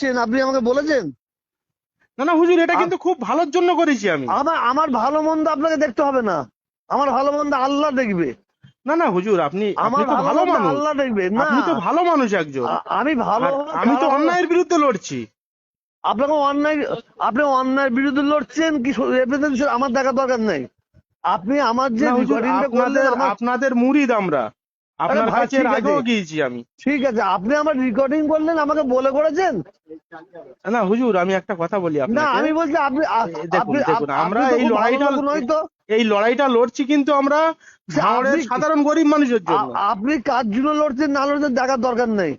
লড়ছেন আপনি আমাকে বলেছেন? না না হুজুর এটা কিন্তু খুব ভালোর জন্য করেছি আমি। আমার আমার ভালো মন্দ আপনাকে দেখতে হবে না। আমার ভালো মন্দ আল্লাহ দেখবে। না না হুজুর আপনি আপনি তো ভালো মানুষ। আল্লাহ দেখবে। না। আপনি তো ভালো মানুষ একজন। আমি ভালো আমি তো অন্যায়ের বিরুদ্ধে লড়ছি। আপনাকে অন্যায় আপনি অন্যায়ের বিরুদ্ধে লড়ছেন কি আমার দেখা দরকার নাই। আপনি আমার যে আপনাদের আপনাদের মুরিদ আমরা। আপনার কাছে এর আগেও গিয়েছি আমি। ঠিক আছে আপনি আমার রেকর্ডিং করলেন আমাকে বলে করেছেন? না হুজুর আমি একটা কথা বলি না আমি বলছি আপনি দেখুন, দেখুন, আমরা এই লড়াইটা- নয় তো? এই লড়াইটা লড়ছি কিন্তু আমরা সাধারণ গরিব মানুষের জন্য। আপনি কার জন্য লড়ছেন না লড়ছেন দেখার দরকার নেই।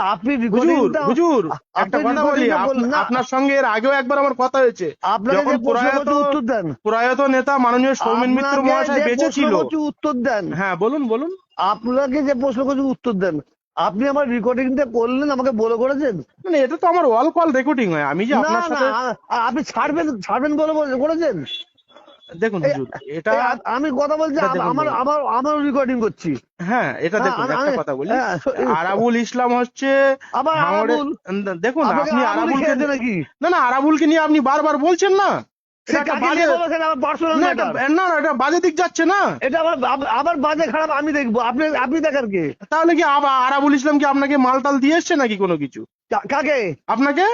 আপনি হুজুর হুজুর একটা কথা বলি recording টা আপ- বলুন না। আপনার সঙ্গে এর আগেও একবার আমার কথা হয়েছে। আপনাকে যখন যে প্রশ্ন প্রয়াত- করছি উত্তর দেন। প্রয়াত নেতা মাননীয় সৌমেন মিত্র মহাশয় বেঁচে ছিল। উত্তর দেন। হ্যাঁ বলুন বলুন। আপনাকে যে প্রশ্ন করছি উত্তর দেন। আপনি আমার রেকর্ডিংটা করলেন আমাকে বলে করেছেন? মানে এটা তো আমার অল কল রেকর্ডিং হয়। আমি যে আপনার সাথে আপনি ছাড়বেন ছাড়বেন বলে- করেছেন? দেখুন এটা আমি কথা বলছি আমার আমার আমার রেকর্ডিং করছি। হ্যাঁ এটা হ্যাঁ, দেখুন একটা কথা বলি। হ্যাঁ, আরাবুল ইসলাম হচ্ছে আবার? দেখুন আপনি আরাবুলকে না না আরাবুলকে নিয়ে আপনি বারবার বলছেন না। তাহলে কি আবার আরাবুল ইসলাম কি আপনাকে মালটাল দিয়ে এসছে নাকি কোনো কিছু? কাকে? আপনাকে?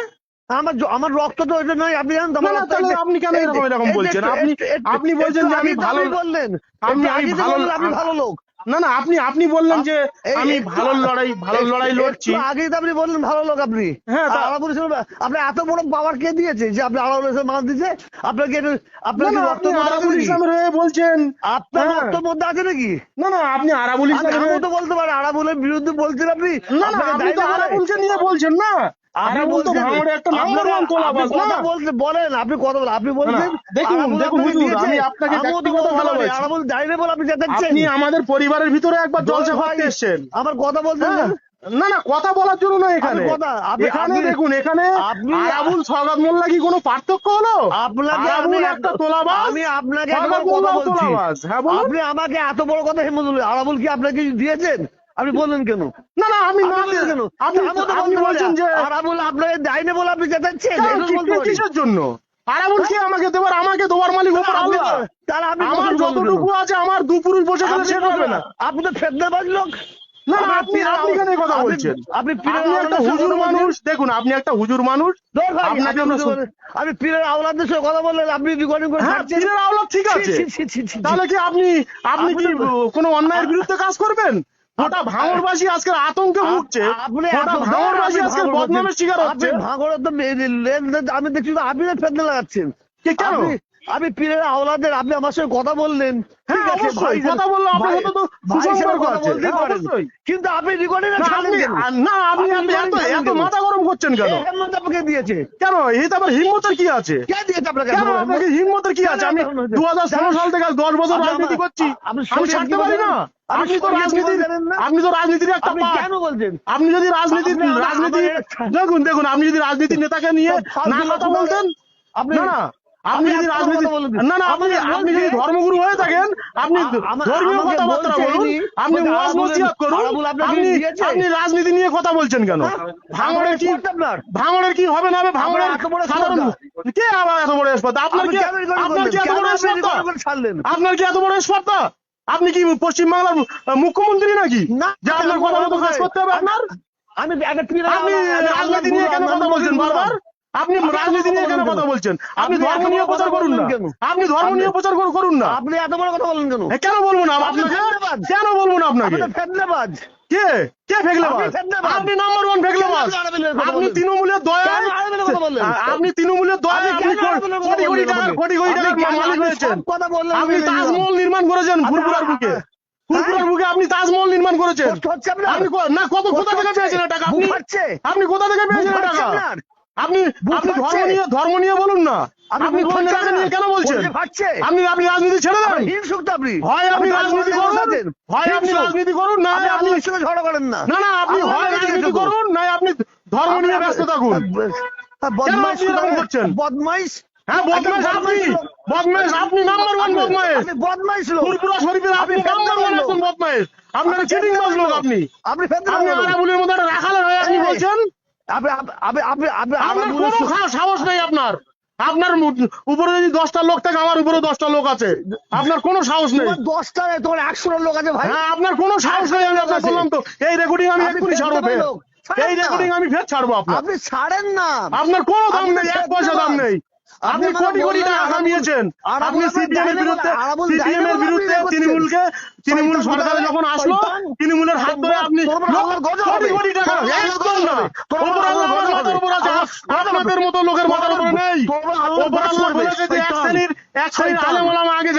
আমার আমার রক্ত তো ওইটা নয় আপনি জানেন আমার রক্ত আপনি কেন এরকম এরকম বলছেন? আপনি আপনি বলছেন যে আমি ভালো বললেন। আমি ভালো- আপনি ভালো লোক। না না আপনি আপনি বললেন যে আমি ভালো লড়াই ভালো লড়াই লড়ছি। আগেই তো আপনি বললেন ভালো লোক আপনি। হ্যাঁ, আলাপুর ইসলাম আপনি এত বড় পাওয়ার কে দিয়েছে যে আপনি আলাপুর ইসলাম মান দিয়েছে আপনাকে এটা- আপনার না কি না রক্ত আপনি? ইসলামের হয়ে বলছেন। আপনার হ্যাঁ। রক্ত মধ্যে আছে নাকি? না না আপনি আরাবুল ইসলামের তো বলতে পারি আরাবুলের বিরুদ্ধে বলছেন আপনি। না না আপনাকে আপনি তো আরাবুলকে নিয়ে বলছেন না। আপনি বলছেন ভাঙড়ে একটা নাম্বার আপনারা- ওয়ান তোলা আপনি বাস না। বলেন আপনি কথা বলেন আপনি বলছেন না, দেখুন, দেখুন হুজুর, আমি আপনাকে ব্যক্তিগত ভালোবাসি। আরাবুল দাঁড়িয়ে বলে আপনি যেতেছেন আপনি আমাদের পরিবারের ভিতরে একবার জলসা করতে এসেছেন। আমার কথা বলছেন হ্যাঁ। না? না কথা বলার জন্য না এখানে। কথা- আপনি- এখানে দেখুন এখানে আরাবুল সগাত মোল্লা কি কোনো পার্থক্য হলো? আপনাকে একটা তোলাবাজ। আমি আপনাকে কথা বলছি। হ্যাঁ আপনি আমাকে এত বড় কথা হেমন্ত আরাবুল কি আপনাকে দিয়েছেন? আপনি বললেন কেন? না না আমি না কেন? আপনি বলছেন যে আরাবুল আপনাকে দেয়নি বলে আপনি কি- কিসের জন্য? আরাবুল কি আমাকে দেবার? আমাকে দেবার মালিক ওপর আপনি তাহলে আপনি আমার? যতটুকু আছে আমার দু পুরুষ বসে গেলে সেটা হবে না। আপনি তো ফেদনাবাজ লোক। না না আপনি আপনি কেন কথা বলছেন? আপনি একটা হুজুর মানুষ। দেখুন আপনি একটা হুজুর মানুষ। আপনাকে। আমি পীরের আওলাদের সাথে কথা বললেন আপনি রেকর্ডিং করে হ্যাঁ পীরের আওলাদ ঠিক আছে। তাহলে কি আপনি আপনি কি কোনো অন্যায়ের বিরুদ্ধে কাজ করবেন? গোটা ভাঙড়বাসী আজকে আতঙ্কে ভুগছে। আপনি গোটা ভাঙড়বাসী আজকে বদনামের শিকার হচ্ছে। ভাঙড়ে তো আমি দেখছি আপনি ফেলতে লাগাচ্ছেন। কেন? আমি পীরের আওলাদের আপনি আমার সঙ্গে কথা বললেন। ঠিক আছে ভাই কথা বললে আপনার সাথে তো সুসম্পর্ক আছে। বলতেই পারেন। অবশ্যই। কিন্তু আপনি রেকর্ডিং না আপনি না আপনি আপনি এত এত মাথা গরম করছেন কেন? আপনাকে দিয়েছে। কেন? এই হিম্মতের কি আছে? কে দিয়েছে আপনাকে? কেন আপনাকে হিম্মতের কি আছে? আমি দু হাজার ষোলো সাল থেকে আজ দশ বছর রাজনীতি করছি। আমি ছাড়তে পারি না। আপনি তো রাজনীতির আপনি তো রাজনীতির একটা কেন বলছেন? আপনি যদি রাজনীতি আমার- দেখুন দেখুন আপনি যদি রাজনীতির নেতাকে নিয়ে না কথা বলতেন আপনি না। আপনি যদি রাজনীতি না না আপনি আপনি যদি ধর্মগুরু হয়ে থাকেন আপনি ধর্মীয় কথাবার্তা বলুন আপনি ওয়াজ নসিহত করুন আপনি? আপনি রাজনীতি নিয়ে কথা বলছেন কেন? ভাঙড়ের কি? ভাঙড়ের কি হবে না হবে ভাঙড়ের এত বড় সাধারণ? কে আবার এত বড় স্পর্ধা আপনার আপনি কি আপনার কি? এত বড় স্পর্ধা? আপনার কি এত বড় স্পর্ধা আপনি কি পশ্চিমবাংলার মুখ্যমন্ত্রী নাকি যে আপনার কথা মতো কাজ। করতে হবে আপনার আমি আপনি আমি রাজনীতি নিয়ে কেন কথা বলছেন বারবার। আপনি রাজনীতি নিয়ে কেন কথা বলছেন? আপনি ধর্ম নিয়ে প্রচার করুন না। আপনি ধর্ম নিয়ে প্রচার করুন না। আপনি এত বড় কথা বলেন কেন? কেন বলব না? আপনি আপনাকে কেন বলব না আপনাকে? আপনি কে? কে ফেকলেবাজ আপনি নাম্বার ওয়ান কথা আপনি? তৃণমূলের দয়া? আপনি তৃণমূলের দয়া কোটি কোটি বললেন টাকা কোটি কোটি টাকার মালিক হয়েছেন। কথা বললেন আপনি তাজমহল নির্মাণ করেছেন ফুরফুরার বুকে? ফুরফুরার বুকে আপনি তাজমহল নির্মাণ করেছেন। আপনি না কত কোথা থেকে পেয়েছেন টাকা আপনি কোথা থেকে পেয়েছেন টাকা? আপনি আপনি ধর্ম নিয়ে ধর্ম নিয়ে বলুন না। আপনি নিয়ে কেন বলছেন? আপনি আপনি রাজনীতি ছেড়ে দেন। হিংসুক তো আপনি। হয় আপনি রাজনীতি করুন। হয় আপনি রাজনীতি করুন না আপনি সঙ্গে ঝগড়া করেন না। না না আপনি হয় রাজনীতি করুন না আপনি ধর্ম নিয়ে ব্যস্ত থাকুন। বদমাইশ করছেন? বদমাইশ? হ্যাঁ বদমাইশ আপনি বদমাইশ আপনি নাম্বার ওয়ান বদমাইশ। আপনি বদমাইশ লোক। শরীফের আপনি নাম্বার ওয়ান একজন বদমাইশ। আপনার আপনি চিটিং বাজ লোক আপনি। আপনি আপনি। আরাবুলের মধ্যে রাখালের হয়ে আপনি বলছেন? সাহস নেই আপনার। আপনার উপরে যদি দশটা লোক থাকে আমার উপরে দশটা লোক আছে। আপনার কোনো সাহস নেই। দশটা তোমার একশোটা লোক আছে ভাই। হ্যাঁ আপনার কোনো সাহস নেই আমি আপনার বললাম তো। এই রেকর্ডিং আমি এক্ষুনি ছাড়বো ফের। এই রেকর্ডিং আমি ফের ছাড়বো আপনার। আপনি ছাড়েন না। আপনার কোনো দাম নেই এক পয়সা দাম নেই। আপনি কোটি কোটি টাকা কামিয়েছেন। আপনি সিপিএম এর বিরুদ্ধে সিপিএম এর বিরুদ্ধে তৃণমূলকে তৃণমূল সরকার যখন আসলো তৃণমূলের হাত ধরে আপনি কোটি কোটি টাকা একদম না হবে। তোমার ওপর আল্লাহ আল্লাহর আমার গজব মাথার হবে। উপর আছে আমার গজব আপনাদের মতো লোকের মাথার উপরে নেই। এক শ্রেণির এক শ্রেণির আলেম আগে